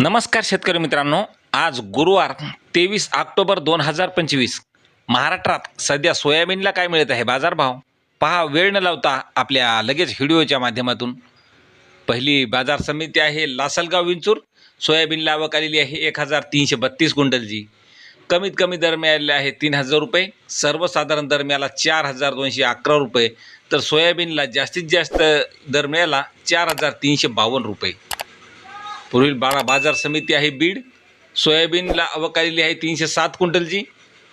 नमस्कार शेतकरी मित्रांनो आज गुरुवार तेवीस ऑक्टोबर दोन हजार पंचवीस. महाराष्ट्रात सध्या सोयाबीनला काय मिळत आहे बाजारभाव? पहा वेळ न लावता आपल्या लगेच व्हिडिओच्या माध्यमातून. पहिली बाजार समिती आहे लासलगाव विंचूर. सोयाबीनला आवक आलेली आहे एक हजार तीनशे बत्तीस क्विंटलची कमीत कमी दर मिळालेले आहे तीन हजार रुपये. सर्वसाधारण दर मिळाला चार हजार दोनशे अकरा रुपये. तर सोयाबीनला जास्तीत जास्त दर मिळाला चार हजार तीनशे बावन्न रुपये. पुढील बारा बाजार समिती आहे बीड. सोयाबीनला अवकालेली आहे तीनशे सात क्विंटलची.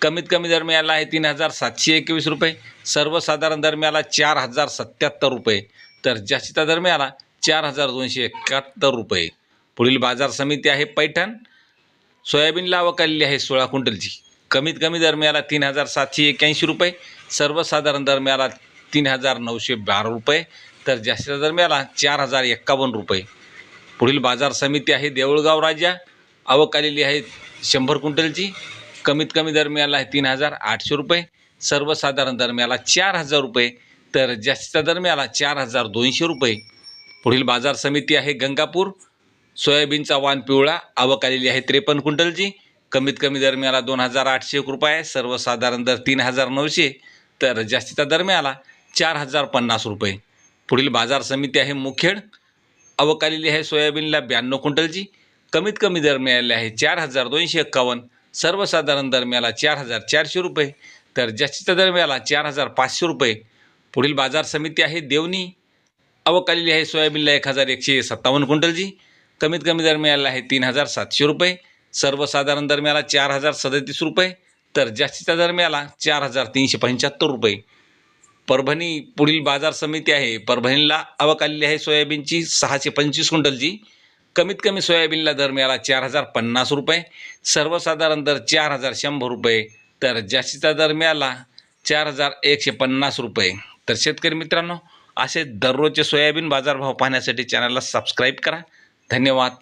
कमीत कमी दर मिळाला आहे तीन हजार सातशे एकवीस रुपये. सर्वसाधारण दर मिळाला चार हजार सत्याहत्तर रुपये. तर जास्तीचा दर मिळाला चार हजार दोनशे एकाहत्तर रुपये. पुढील बाजार समिती आहे पैठण. सोयाबीनला अवकालेली आहे सोळा क्विंटलची. कमीत कमी दर मिळाला तीन हजार सातशे एक्याऐंशी रुपये. सर्वसाधारण दर मिळाला तीन हजार नऊशे बारा रुपये. तर जास्तीचा दर मिळाला चार हजार एक्कावन्न रुपये. पुढील बाजार समिती आहे देऊळगाव राजा. आवक आलेली आहे शंभर क्विंटलची. कमीत कमी दर मिळाला आहे तीन हजार आठशे रुपये. सर्वसाधारण दर मिळाला चार हजार रुपये. तर जास्तीचा दर मिळाला चार हजार दोनशे रुपये. पुढील बाजार समिती आहे गंगापूर. सोयाबीनचा वाण पिवळा. आवक आलेली आहे त्रेपन्न क्विंटलची. कमीत कमी दर मिळाला दोन हजार आठशे एक रुपये. सर्वसाधारण दर तीन हजार नऊशे. तर जास्तीचा दर मिळाला चार हजार पन्नास रुपये. पुढील बाजार समिती आहे मुखेड. आवक आलेली आहे सोयाबीनला ब्याण्णव क्विंटलची. कमीत कमी दर मिळाले आहे चार हजार दोनशे एक्कावन्न. सर्वसाधारण दर मिळाला चार हजार चारशे रुपये. तर जास्तीचा दर मिळाला चार हजार पाचशे रुपये. पुढील बाजार समिती आहे देवणी. आवक आलेली आहे सोयाबीनला एक हजार एकशे सत्तावन्न क्विंटलची. कमीत कमी दर मिळाला आहे तीन हजार सातशे रुपये. सर्वसाधारण दर मिळाला चार हजार सदतीस रुपये. तर जास्तीचा दर मिळाला चार हजार तीनशे पंच्याहत्तर रुपये. परभणी पुढील बाजार समिती आहे. परभणीला आवक आलेली आहे सोयाबीनची. सहाशे पंचवीस क्विंटलची. कमीत कमी सोयाबीनला दर मिळाला चार हजार पन्नास रुपये. सर्वसाधारण दर चार हजार शंभर रुपये. तर जास्तीचा दर मिळाला चार हजार एकशे पन्नास रुपये. तर शेतकरी मित्रांनो असे दररोजचे सोयाबीन बाजारभाव पाहण्यासाठी चॅनलला सबस्क्राईब करा. धन्यवाद.